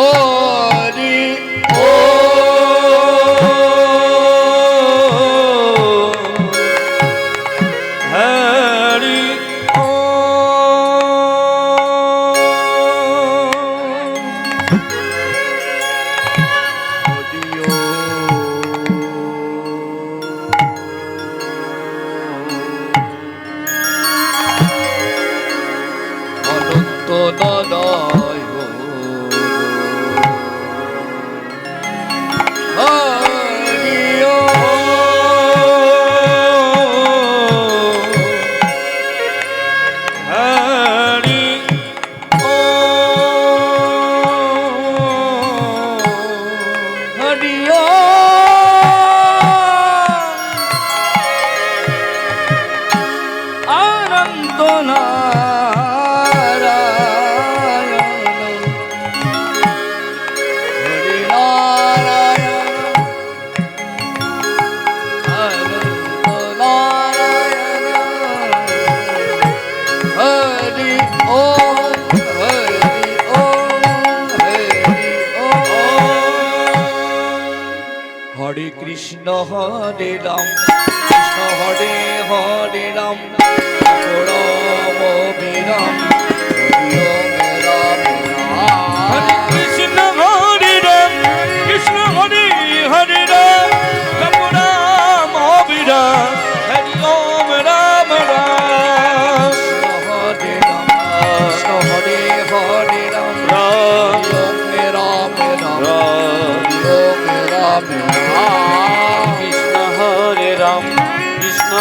Oh! Krishna হরে রাম কৃষ্ণ হরে হরে রাম রাম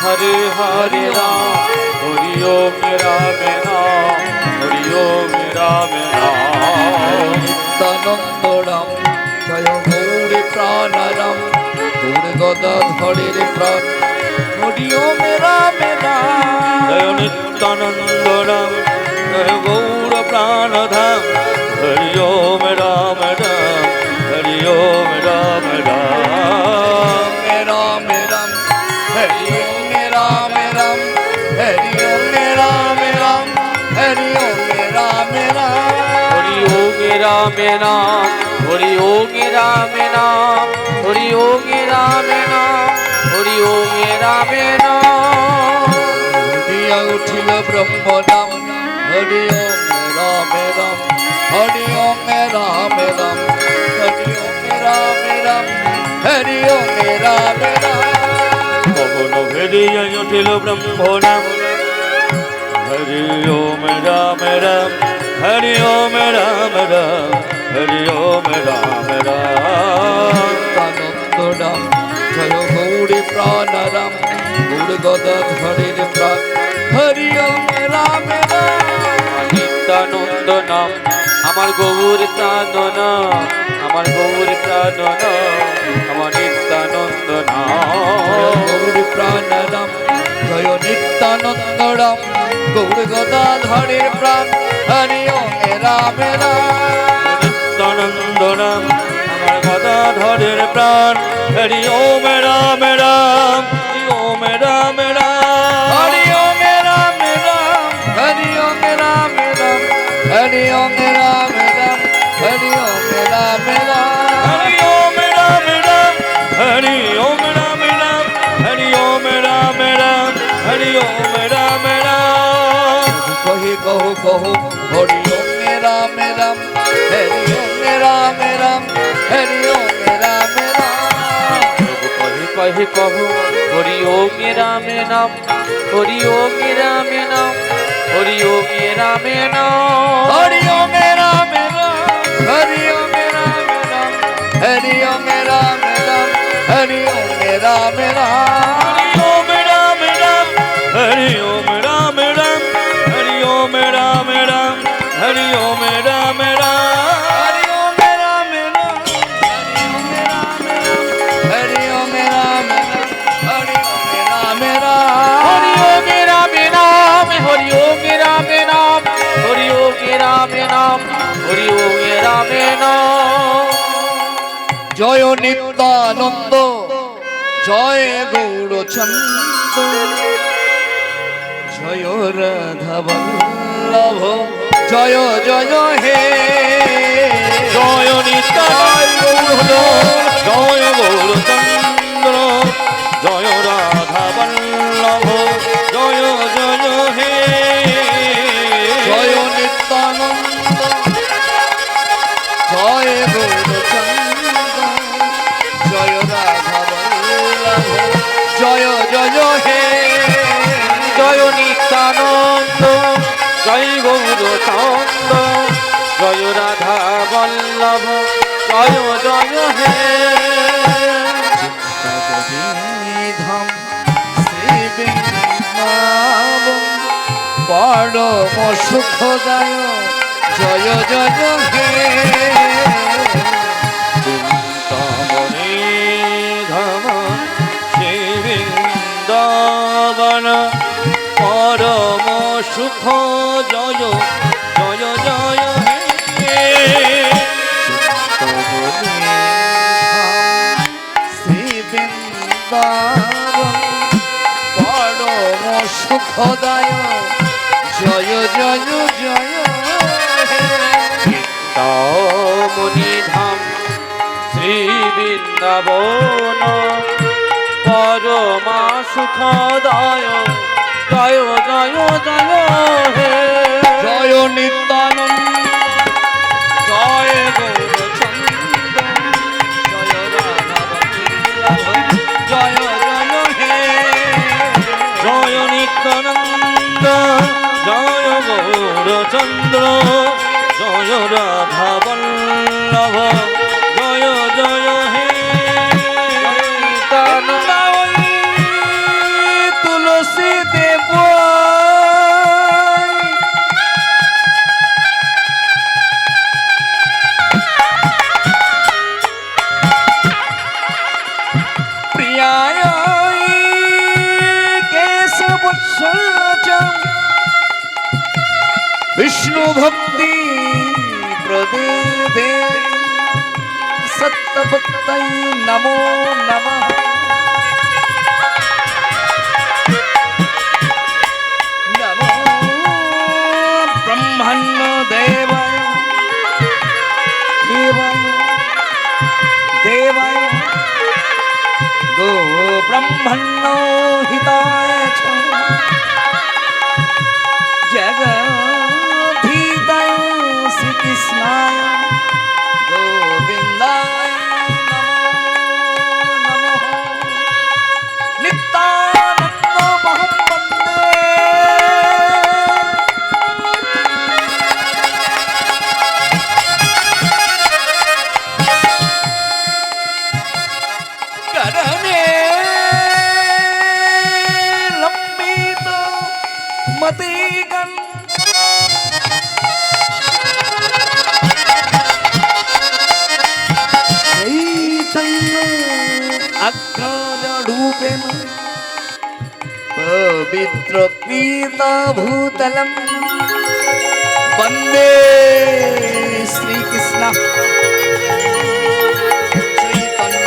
हरे हर राम हरियो मेरा मेरा हरियो मेरा बिनाम दोड़म जय गुण प्राणरम गुण गदर हरियो मेरा बिना जय नित्यानंदोड़म जय गौर प्राणधम हरियो मेरा मैडम हरियो मेरा मैडम मेरा। রাম নাম হরি ওম রাম নাম হরি ওম রাম নাম হরি ওম রাম নাম দিয়া উঠিল ব্রহ্ম নাম হরি ওম রাম রাম হরি ওম রাম রাম হরি ওম রাম রাম হরি ওম রাম রাম পবন ভেদিয়া উঠিল ব্রহ্ম নাম Hari Om Ram Ram Hari Om Ram Ram Hari ओम राम राम कानंद राम जय गौरी प्राण राम गुड़ गदाधरेर प्राण हरि Ram राम राम নিত্যানন্দ নাম আমার গৌর চান্দনা আমার গৌর চান্দনা আমার নিত্যানন্দ নাম গৌর প্রাণ নাম জয় নিত্যানন্দ রাম গৌর গদাধরের প্রাণ হরি ওম রাম রাম নিত্যানন্দ নাম আমার গদাধরের প্রাণ হরি ওম রাম রাম হরি ওম রাম রাম হরি ওম রাম রাম হরি ওম রাম রাম হরি ওম রাম রাম হরি ওম রাম রাম हरिओम राम राम कही कहो कहो हरिओम राम राम हरिओम राम राम हरिओम राम राम कही कही कहो हरि ओम राम नाम हरि राम नाम हरि राम नाम हरि ओम राम राम हरिओम राम राम हरि রাম নাম হরি ওম রাম নাম। জয় নিত্যানন্দ জয় গৌরচন্দ। জয় রাধা বল্লভ জয় জয় হে। জয় গৌর জয় গৌরচন্দ্র জয় রাধা গৌরচন্দ্র জয় রাধা বল্লভ জয় জয় হে। ধাম শ্রী পরম সুখদায় জয় জয় হে। সুখ জয় সুখদায় জয় জয় জয়। হে মনি ধাম শ্রী বৃন্দাবন পরমা সুখদায় জয় জয় জয় হে। জয় নিত্যানন্দ জয় গৌরচন্দ্র গৌরচন্দ্র জয় রাধা বল্লভ। ভক্তি প্রদে সত্যভক্তৈ নমো নমঃ নমো ব্রহ্মণ্য দেবায় দেবায় দেবায় গো হিতায় অজ্ঞানরূপেণ পবিত্র ভূতলম বন্দে শ্রীকৃষ্ণ চৈতন্য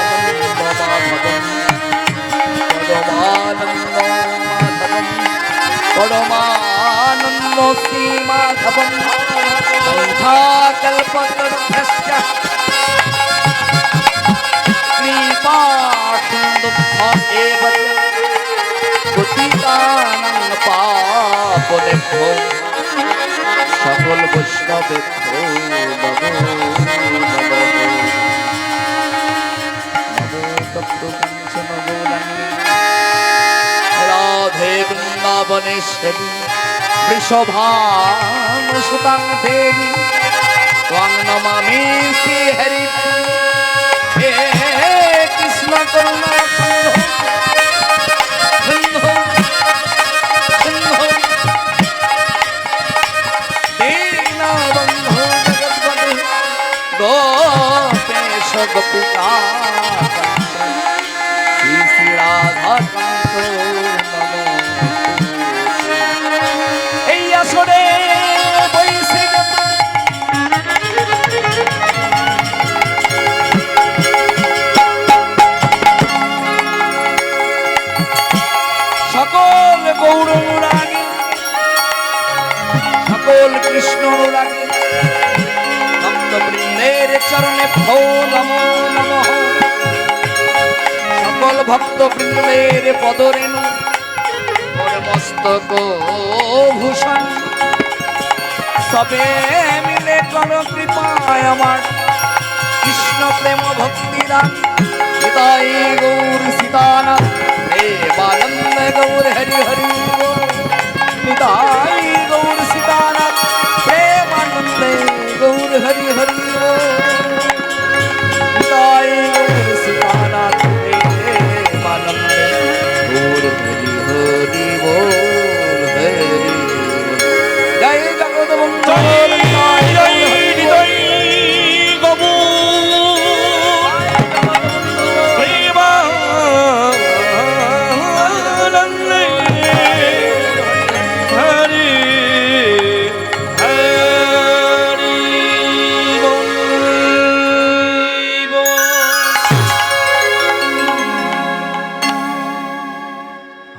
পরমানন্দমাধবম পরমানন্দ শ্রীমাধবম সংখ্যাকল্পতরুভ্যশ্চ কৃপাসিন্ধুভ্য এব চ পাপনেভ্যো সকল বৈষ্ণবেভ্যো বৃন্দাবনেশ্বরী বৃষভানুসুতাং দেবী ত্বং নমামি শ্রীহরি হে কৃষ্ণ করুণা। গোপিকা শ্রী শ্রী রাধা চরণে ভো নমো নমঃ। সকল ভক্ত বৃন্দের পদরেণু মোর মস্তক ভূষণ। সবে মিলে কর কৃপায় আমার, কৃষ্ণ প্রেম ভক্তি দান হৃদয় গৌর সীতানাথ প্রেমানন্দ গৌর হরি হরি হৃদয়